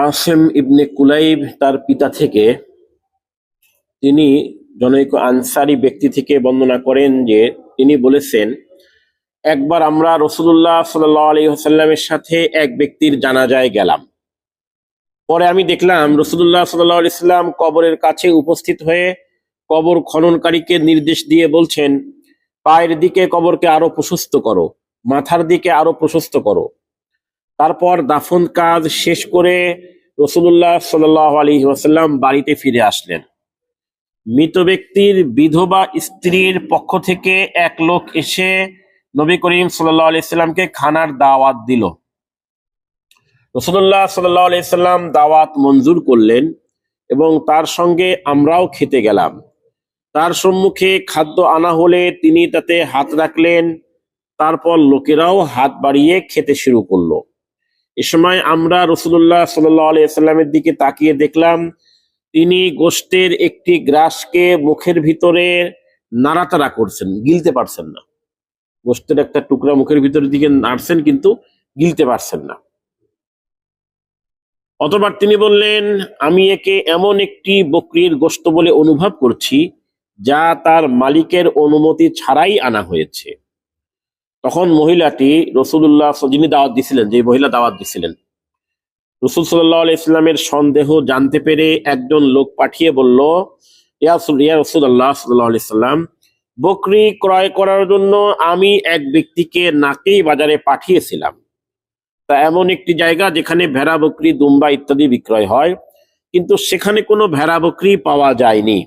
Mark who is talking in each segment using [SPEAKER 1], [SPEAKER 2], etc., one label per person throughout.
[SPEAKER 1] আসেম ইবনে কুলাইব তার পিতা থেকে তিনি জনৈক আনসারি ব্যক্তি থেকে বর্ণনা করেন যে তিনি বলেছেন, একবার আমরা রসুল্লাহ সাল আলী হাসাল্লামের সাথে এক ব্যক্তির জানাজায় গেলাম। পরে আমি দেখলাম রসুল্লাহ সাল্লাহ ইসলাম কবরের কাছে উপস্থিত হয়ে কবর খননকারীকে নির্দেশ দিয়ে বলছেন, পায়ের দিকে কবরকে আরও প্রশস্ত করো, মাথার দিকে আরও প্রশস্ত করো। তারপর দাফন কাজ শেষ করে রসুল্লাহ সাল আলী ওয়াসাল্লাম বাড়িতে ফিরে আসলেন। মৃত ব্যক্তির বিধবা স্ত্রীর পক্ষ থেকে এক লোক এসে নবী করিম সাল্লাহ আলাইসাল্লামকে খানার দাওয়াত দিল। রসুল্লাহ সাল্লাহ আলাইসাল্লাম দাওয়াত মঞ্জুর করলেন এবং তার সঙ্গে আমরাও খেতে গেলাম। তার সম্মুখে খাদ্য আনা হলে তিনি তাতে হাত রাখলেন, তারপর লোকেরাও হাত বাড়িয়ে খেতে শুরু করল। এ সময় আমরা রসুল্লাহ সাল্লাহ দিকে তাকিয়ে দেখলাম, তিনি গোষ্ঠের একটি গ্রাসকে মুখের ভিতরে নাড়াতাড়া করছেন, গিলতে পারছেন না। গোষ্ঠের একটা টুকরা মুখের ভিতরের দিকে নাড়ছেন কিন্তু গিলতে পারছেন না। অতবার তিনি বললেন, আমি একে এমন একটি বকরির গোস্ত বলে অনুভব করছি, যা তার মালিকের অনুমতি ছাড়াই আনা হয়েছে। তখন মহিলাটি রসুল্লাহ যিনি দাওয়াত দিছিলেন, যে মহিলা দাওয়াত দিছিলেন, রসুল সাল্লাহ ইসলামের সন্দেহ জানতে পেরে একজন লোক পাঠিয়ে বলল, ইয়া রসুল আল্লাহ সাল্লাহ সাল্লাম, বকরি ক্রয় করার জন্য আমি এক ব্যক্তিকে নাকেই বাজারে পাঠিয়েছিলাম। তা এমন একটি জায়গা যেখানে ভেড়া, বকরি, দুম্বা ইত্যাদি বিক্রয় হয়, কিন্তু সেখানে কোনো ভেড়া, বকরি পাওয়া যায়নি।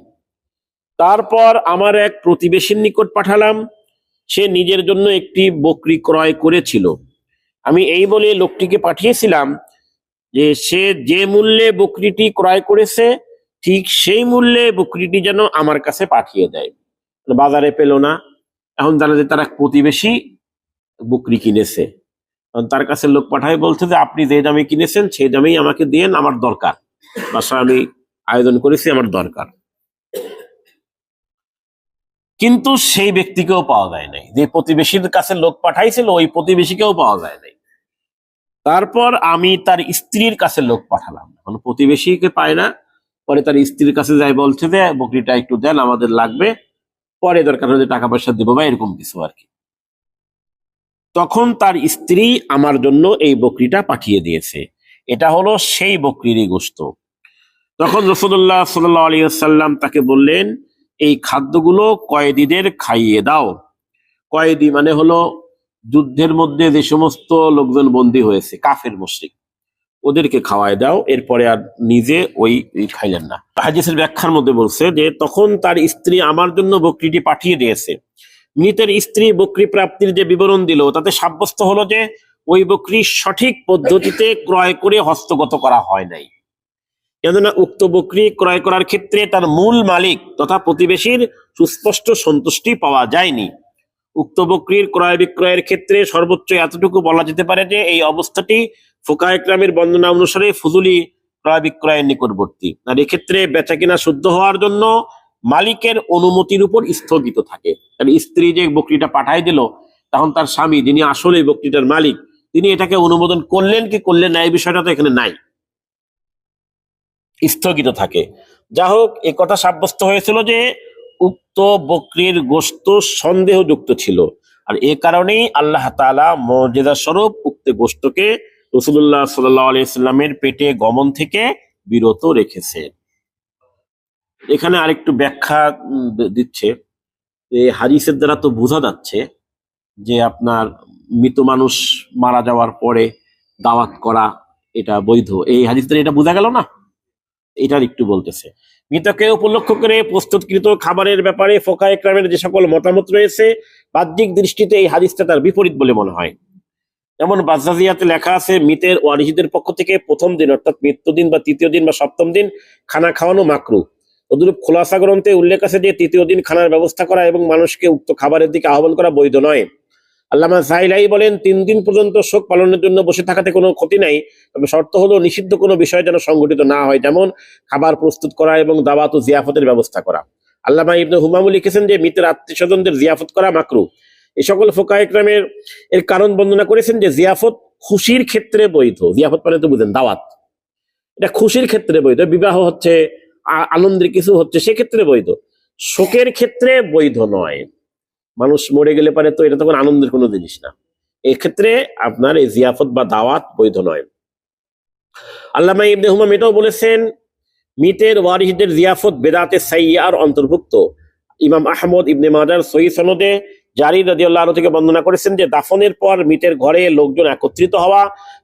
[SPEAKER 1] তারপর আমার এক প্রতিবেশীর নিকট পাঠালাম সে নিজের জন্য একটি বকরি ক্রয় করেছিল। আমি এই বলে লোকটিকে পাঠিয়েছিলাম যে সে যে মূল্যে বকরিটি ক্রয় করেছে, ঠিক সেই মূল্যে বকরিটি যেন আমার কাছে পাঠিয়ে দেয়। বাজারে পেল না। এখন জানা যে তার প্রতিবেশী বকরি কিনেছে। তার কাছে লোক পাঠায় বলছে যে, আপনি যে দামে কিনেছেন, সেই দামেই আমাকে দিয়েন আমার দরকার। বাসা আমি আয়োজন করেছি, আমার দরকার। কিন্তু সেই ব্যক্তিকেও পাওয়া যায় নাই। যে প্রতিবেশীর কাছে লোক পাঠাইছিল, ওই প্রতিবেশীকেও পাওয়া যায় নাই। তারপর আমি তার স্ত্রীর কাছে লোক পাঠালাম। এখন প্রতিবেশীকে পায় না। পরে তার স্ত্রীর কাছে যাই বলছে যে, বকরিটা একটু দেন, আমাদের লাগবে। পরে দরকার হলে টাকা পয়সা দিব বা এরকম কিছু আর কি। তখন তার স্ত্রী আমার জন্য এই বকরিটা পাঠিয়ে দিয়েছে। এটা হলো সেই বকরিরই গোস্ত তখন রসুল্লাহ সাল্লাহ আলিয়াল্লাম তাকে বললেন এই খাদ্যগুলো কয়েদিদের খাইয়ে দাও। কয়েদি মানে হলো যুদ্ধের মধ্যে যে সমস্ত লোকজন বন্দী হয়েছে, কাফের মুশরিক, ওদেরকে খাওয়ায় দাও, এরপরে আর নিজে ওই খাইলেন না। হাজিসের ব্যাখ্যার মধ্যে বলছে যে, তখন তার স্ত্রী আমার জন্য বকরিটি পাঠিয়ে দিয়েছে। মৃতের স্ত্রী বকরি প্রাপ্তির যে বিবরণ দিল, তাতে সাব্যস্ত হলো যে, ওই বকরি সঠিক পদ্ধতিতে ক্রয় করে হস্তগত করা হয় নাই। কেননা উক্ত বকরি ক্রয় করার ক্ষেত্রে তার মূল মালিক তথা প্রতিবেশীর সুস্পষ্ট সন্তুষ্টি পাওয়া যায়নি। উক্ত বকরির ক্রয় বিক্রয়ের ক্ষেত্রে সর্বোচ্চ এতটুকু বলা যেতে পারে যে এই অবস্থাটি ফোকায়ক্রামের বর্ণনা অনুসারে ফুজুলি ক্রয় বিক্রয়ের নিকটবর্তী। আর এক্ষেত্রে বেচা কিনা শুদ্ধ হওয়ার জন্য মালিকের অনুমতির উপর স্থগিত থাকে। তার স্ত্রী যে বকরিটা পাঠাই দিল, তখন তার স্বামী, যিনি আসলে বকরিটার মালিক, তিনি এটাকে অনুমোদন করলেন কি করলেন না, এই বিষয়টা তো এখানে নাই। স্থগিত থাকে। যা হোক এ কথা সাব্যস্ত হয়েছিল যে উক্ত বকরির গোস্ত সন্দেহযুক্ত ছিল। আর এ কারণেই আল্লাহ তালা মর্যাদা স্বরূপ উক্ত গোস্তকে রসুল্লাহ সাল্লাহ পেটে গমন থেকে বিরত রেখেছে। এখানে আরেকটু ব্যাখ্যা দিচ্ছে। যে হাদিসের দ্বারা তো বোঝা যাচ্ছে যে আপনার মৃত মানুষ মারা যাওয়ার পরে দাওয়াত করা এটা বৈধ। এই হাদিস দ্বারা এটা বোঝা গেল না? এটার একটু বলতেছে। মৃতকে উপলক্ষ করে প্রস্তুতকৃত খাবারের ব্যাপারে ফোকা একরামের যে সকল মতামত রয়েছে, বাহ্যিক দৃষ্টিতে এই হাদিসটা তার বিপরীত বলে মনে হয়। যেমন বাজাজিয়াতে লেখা আছে, মৃতের ওয়ারিসদের পক্ষ থেকে প্রথম দিন, অর্থাৎ মৃত্যুদিন বা তৃতীয় দিন বা সপ্তম দিন খানা খাওয়ানো মাকরু। তদুরূপ খোলাসা গ্রন্থে উল্লেখ আছে যে, তৃতীয় দিন খানার ব্যবস্থা করা এবং মানুষকে উক্ত খাবারের দিকে আহ্বান করা বৈধ নয়। আল্লামা সাইলাই বলেন, তিন দিন পর্যন্ত শোক পালনের জন্য বসে থাকাতে কোনো ক্ষতি নাই, তবে শর্ত হলো নিষিদ্ধ কোনো বিষয় যেন সংগঠিত না হয়, যেমন খাবার প্রস্তুত করা এবং দাওয়াত ও জিয়াফতের ব্যবস্থা করা। আল্লামা ইবনে হুমামু লিখেছেন যে মৃতের আত্মীয় স্বজনদের জিয়াফত করা মাকরু। এই সকল ফোকা একরামের এর কারণ বর্ণনা করেছেন যে, জিয়াফত খুশির ক্ষেত্রে বৈধ। জিয়াফত মানে তো বুঝেন, দাওয়াত। এটা খুশির ক্ষেত্রে বৈধ, বিবাহ হচ্ছে আনন্দের কিছু হচ্ছে, সেক্ষেত্রে বৈধ। শোকের ক্ষেত্রে বৈধ নয়। মানুষ মরে গেলে পারে তো এটা তখন আনন্দের কোনো জিনিস না। এক্ষেত্রে আপনার এই জিয়াফত বা দাওয়াত বৈধ নয়। আল্লামা ইবনে হুমাম এটাও বলেছেন মিতের ওয়ারিসদের জিয়াফত বেদাতে সাইয়ার অন্তর্ভুক্ত। ইমাম আহমদ ইবনে মাদার সহি সনদে জারি আনহু থেকে বর্ণনা করেছেন যে, দাফনের পর মিতের ঘরে লোকজন একত্রিত হওয়া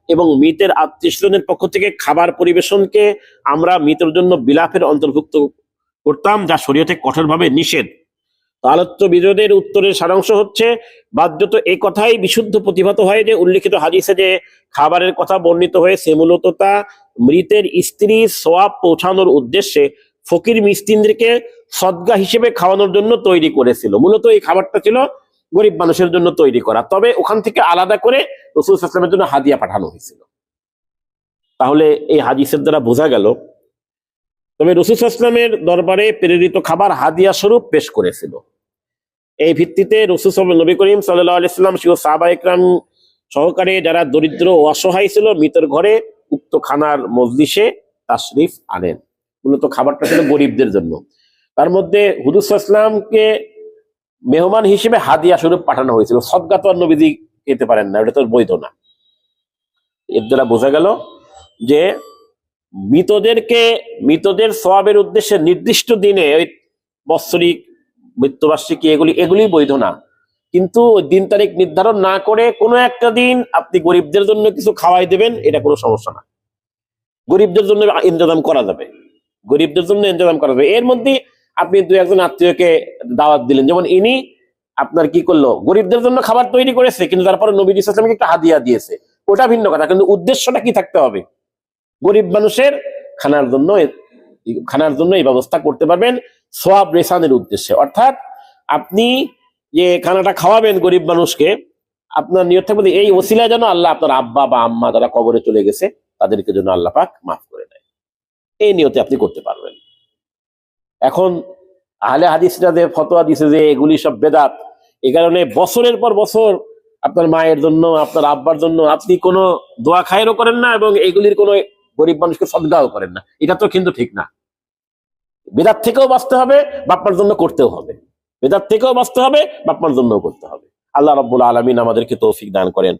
[SPEAKER 1] এবং মিতের আত্মীয়স্বজনের পক্ষ থেকে খাবার পরিবেশনকে আমরা মিতের জন্য বিলাপের অন্তর্ভুক্ত করতাম, যা শরীয়তে কঠোরভাবে নিষেধ। আলোচ্য বিরোধের উত্তরের সারাংশ হচ্ছে বাধ্যত এই কথাই বিশুদ্ধ প্রতিভাত হয় যে উল্লিখিত হাদিসে যে খাবারের কথা বর্ণিত হয়েছে, মূলত তা মৃতের স্ত্রী সোয়াব পৌঁছানোর উদ্দেশ্যে ফকির মিস্তিনদেরকে সদ্গা হিসেবে খাওয়ানোর জন্য তৈরি করেছিল। মূলত এই খাবারটা ছিল গরিব মানুষের জন্য তৈরি করা। তবে ওখান থেকে আলাদা করে রসুল ইসলামের জন্য হাদিয়া পাঠানো হয়েছিল। তাহলে এই হাদিসের দ্বারা বোঝা গেল, তবে রসুল ইসলামের দরবারে প্রেরিত খাবার হাদিয়া স্বরূপ পেশ করেছিল। এই ভিত্তিতে রসুল সাল্লাল্লাহু নবী করিম সাল্লাহ আলাইসাল্লাম সাহাবা ইকরাম সহকারে যারা দরিদ্র ও অসহায় ছিল, মৃতের ঘরে উক্ত খানার মজলিসে তাশরিফ আনেন। মূলত খাবারটা ছিল গরিবদের জন্য। তার মধ্যে হুদুসাল্লামকে মেহমান হিসেবে হাদিয়া স্বরূপ পাঠানো হয়েছিল। সদগা তো আর খেতে পারেন না, এটা তো বৈধ না। এর দ্বারা বোঝা গেল যে মৃতদেরকে, মৃতদের সবাবের উদ্দেশ্যে নির্দিষ্ট দিনে ওই বৎসরিক মৃত্যুবার্ষিকী, এগুলি এগুলি বৈধ না। কিন্তু দিন তারিখ নির্ধারণ না করে কোনো একটা দিন আপনি গরিবদের জন্য কিছু খাওয়াই দেবেন, এটা কোনো সমস্যা না। গরিবদের জন্য ইন্তজাম করা যাবে। গরিবদের জন্য ইন্তজাম করা যাবে। এর মধ্যে আপনি দু একজন আত্মীয়কে দাওয়াত দিলেন। যেমন ইনি আপনার কি করল? গরিবদের জন্য খাবার তৈরি করেছে, কিন্তু তারপরে নবী ইসলামকে একটা হাদিয়া দিয়েছে। ওটা ভিন্ন কথা, কিন্তু উদ্দেশ্যটা কি থাকতে হবে? গরিব মানুষের খানার জন্য খানার জন্য এই ব্যবস্থা করতে পারবেন সোয়াব রেসানের উদ্দেশ্যে। অর্থাৎ আপনি যে খানাটা খাওয়াবেন গরিব মানুষকে, আপনার নিয়ত থাকবে এই ওসিলা যেন আল্লাহ আপনার আব্বা বা আম্মা যারা কবরে চলে গেছে, তাদেরকে যেন আল্লাহ পাক মাফ করে দেয়। এই নিয়তে আপনি করতে পারবেন। এখন আহলে হাদিসরা যে ফতোয়া দিছে যে এগুলি সব বেদাত এই কারণে বছরের পর বছর আপনার মায়ের জন্য, আপনার আব্বার জন্য আপনি কোনো দোয়া খায়েরও করেন না এবং এগুলির কোনো গরিব মানুষকে সদ্গাও করেন না। এটা তো কিন্তু ঠিক না। বেদার থেকেও বাঁচতে হবে বাপ্পার জন্য করতেও হবে। বেদার থেকেও বাঁচতে হবে বাপ্পার জন্য করতে হবে। আল্লাহ রব্বুল আলমিন আমাদেরকে তৌফিক দান করেন।